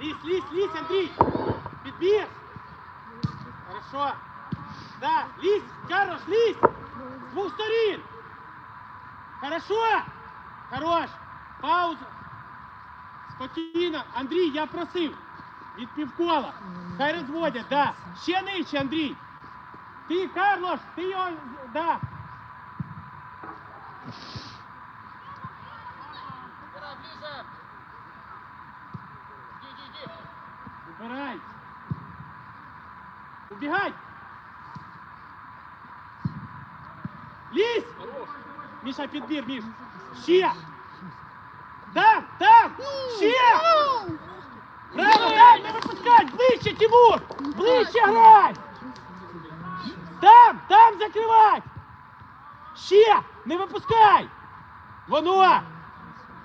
Лізь, лізь, лізь, Андрій! Підбір! Хорошо. Да, лізь, Карош, лізь! З двох сторін! Хорошо! Хорош! Пауза! Спокійно! Андрій, я просив! Від півкола! Хай розводять, да! Ще нижче, Андрій! Ти, Карлош, ти його, да! Убігай! Лізь! Міша, підбір, Міш! Ще! Там! Там! Ще! Право, там! Не випускай! Ближче, Тимур! Ближче грай! Там! Там закривай! Ще! Не випускай! Воно!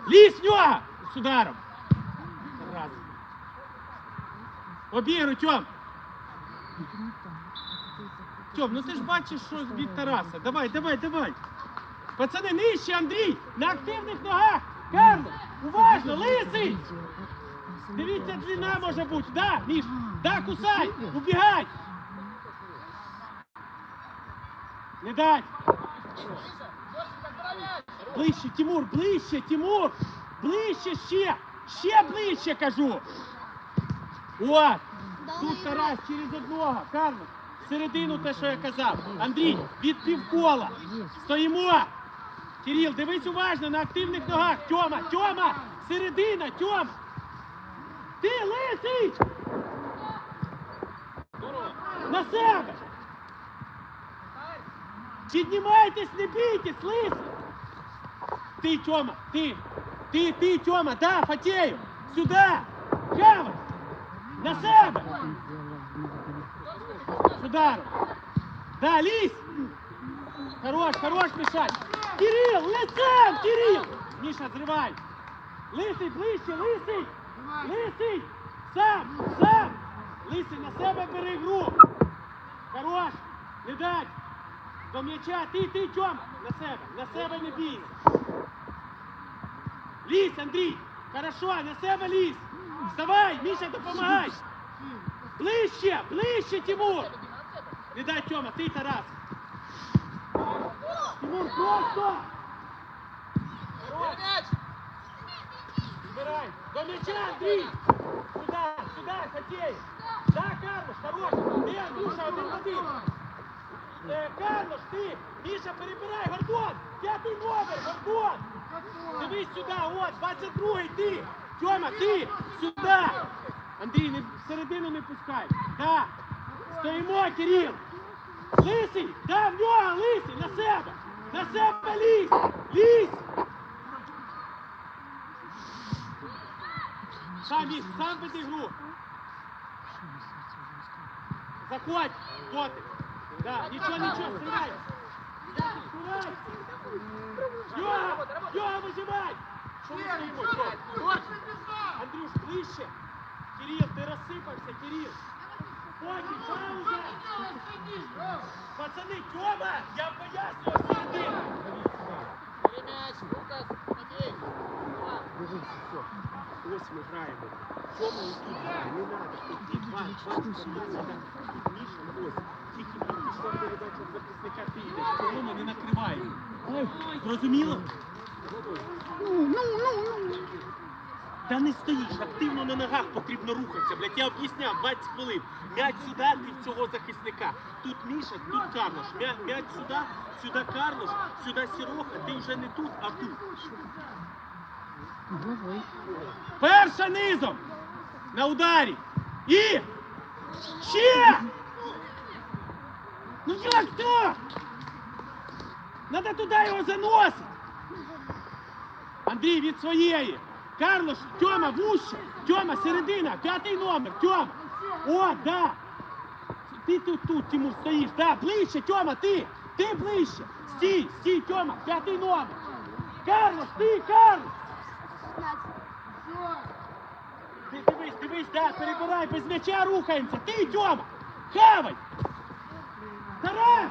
Лізь в нього! З ударом! Раз. Обігруй, Тьом! Тьом, ну ти ж бачиш, що від Тараса. Давай, давай, давай. Пацани, нижче, Андрій! На активних ногах! Карло! Уважно, лисий! Дивіться, длина може бути. Да, Міш! Да, кусай! Убігай! Не дай! Ближче, Тимур, ближче, Тимур! Ближче ще! Ще ближче, кажу! От! Тут Тарас через одного. Карло, середину те, що я казав. Андрій, від півкола. Стоїмо. Кирил, дивись уважно на активних ногах. Тьома, Тьома! Середина, Тьома! Ти лисий! На себе! Піднімайтесь, не бійтесь, лисий! Ти, Тьома, ти! Ти, ти, Тьома, да, Фатєю! Сюди! Хавай! На себе! С ударом! Да, лізь! Хорош, хорош, мешать! Кирилл, лицем, Кирилл! Миша, зривай! Лисий, ближче, лисий! Лисий! Сам, сам! Лисий, на себе бери гру! Хорош! Не дать! До м'яча, ти, ти, Тьома! На себе, на себе не бійся! Лізь, Андрій! Хорошо, на себе лізь! Вставай, Міша, допомагай! Ближче, ближче, Тимур! Не дай Тьома, ти Тарас! Тимур, просто! Убери мяч. Збирай! До м'яча, Андрій! Сюда, сюда, Фатєй! Да, Карлош, хорош! Ти, Андрюша, один в один! Е, Карлош, ти! Міша, перебирай, Гордон! П'ятий номер, Гордон! Дивись сюди, от, 22-й, ти! Тьома, ти! Сюди! Андрій, не, всередину не пускай! Да! Стоїмо, Кирил! Лисий! Да, в нього, лисий! На себе! На себе лізь! Лізь! Сам їх, сам веди гру! Заходь, котик! Да, нічого, нічого, стріляй! Стріляй! Йога! Йога, вижимай! Андрюш, ближче! Кирил, ти розсипався, Кирил! Спокій, пауза! Пацани, Тьома! Я пояснюю середину! Убери мяч. Лукас, Матвей. Давай. Ось ми граємо. Тьома не треба. Ті два, два, Міша, ось. Тільки пішла передача в захисника, ти йдеш. Цього не накриваємо. Зрозуміло? Та не стоїш, активно на ногах потрібно рухатися, блядь, я об'ясняв 20 хвилин. М'яч сюди, ти в цього захисника. Тут Міша, тут Карлош. М'я- М'яч сюди, сюди Карлош, сюди Сіроха, ти вже не тут, а тут. Перша низом. На ударі. І. Ще. Ну як так? Надо туди його заносити. Андрій від своєї. Карлош, Тьома, вуще. Тьома, середина, п'ятий номер. Тьома. О, да. Ти тут, тут, Тимур, стоїш. Да, ближче, Тьома, ти. Ти ближче. Стій, стій, Тьома, п'ятий номер. Карлош, ти, Карлош. Ти дивись, дивись, да, перебирай, без м'яча рухаємося. Ти, Тьома, хавай. Тарас!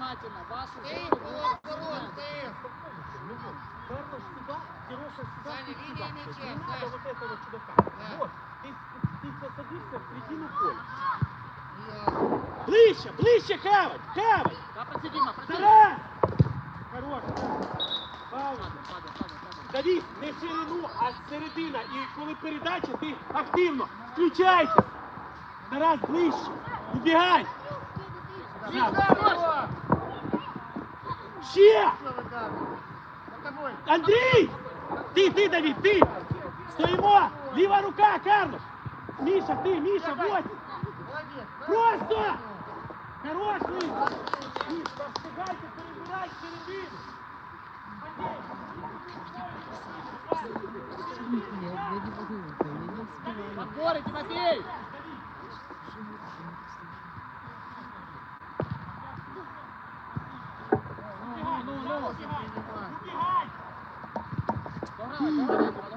Пас уже. Стих, ворот, ворот, стих. Кармаш сюда, Сережа сюда, Саня, ты линия сюда. мяча, Не надо Саш. вот этого чудака. Да. Вот, ты, ты засадишься в середину поля. Ясно. Ближче, ближче, Кавать, Кавать. Да, проси, Дима, проси. Тарас! Хорош. Павло. Падай, падай, падай, падай. Давід, не в ширину, а з середина. І коли передача, ти активно. Включайте. Тарас, ближче. Убігай. Віктор! Ще! Що тобою. Андрій! Ти, ти, Давід, ти! Стоїмо! Ліва рука, Карлош! Міша, ти, Міша, ось! Просто! Хорош, Міша! Встигайте, перебирай середину! Подборы, Тимофей! Убігай, Oh,